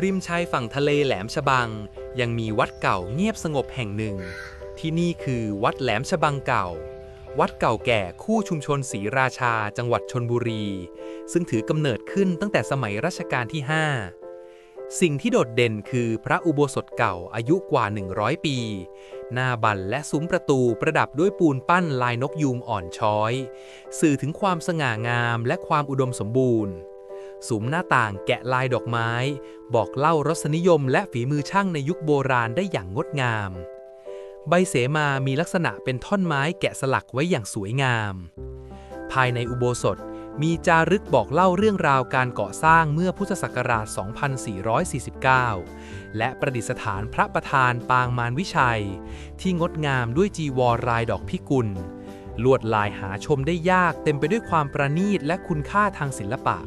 ริมชายฝั่งทะเลแหลมฉบัง ยังมีวัดเก่าเงียบสงบแห่งหนึ่ง ที่นี่คือวัดแหลมฉบังเก่า วัดเก่าแก่คู่ชุมชนศรีราชาจังหวัดชนบุรี ซึ่งถือกำเนิดขึ้นตั้งแต่สมัยรัชกาลที่ 5 สิ่งที่โดดเด่นคือพระอุโบสถเก่าอายุกว่า 100 ปี หน้าบันและซุ้มประตูประดับด้วยปูนปั้นลายนกยูงอ่อนช้อย สื่อถึงความสง่างามและความอุดมสมบูรณ์ สุมหน้าต่างแกะลายดอกไม้ บอกเล่ารสนิยมและฝีมือช่างในยุคโบราณได้อย่างงดงาม ใบเสมามีลักษณะเป็นท่อนไม้แกะสลักไว้อย่างสวยงาม ภายในอุโบสถมีจารึกบอกเล่าเรื่องราวการก่อสร้างเมื่อพุทธศักราช 2449 และประดิษฐานพระประธานปางมารวิชัย ที่งดงามด้วยจีวรลายดอกพิกุล ลวดลายหาชมได้ยากเต็มไปด้วยความประณีตและคุณค่าทางศิลปะ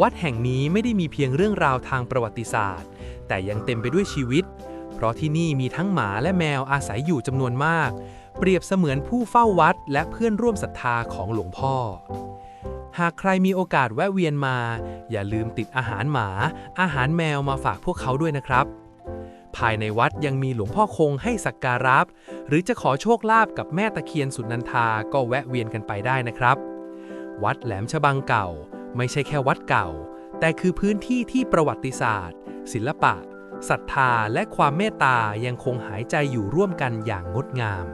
วัดแห่งนี้ไม่ได้มีเพียงเรื่องราวทางประวัติศาสตร์ แต่ยังเต็มไปด้วยชีวิต เพราะที่นี่มีทั้งหมาและแมวอาศัยอยู่จำนวนมาก เปรียบเสมือนผู้เฝ้าวัดและเพื่อนร่วมศรัทธาของหลวงพ่อ หากใครมีโอกาสแวะเวียนมา อย่าลืมติดอาหารหมา อาหารแมวมาฝากพวกเขาด้วยนะครับ ภายในวัดยังมีหลวงพ่อคงให้สักการะหรือจะขอโชคลาภกับแม่ตะเคียนสุนันทาก็แวะเวียนกันไปได้นะครับ วัดแหลมฉบังเก่า ไม่ใช่แค่วัดเก่า แต่คือพื้นที่ที่ประวัติศาสตร์ ศิลปะศรัทธาและความเมตตายังคงหายใจอยู่ร่วมกันอย่างงดงาม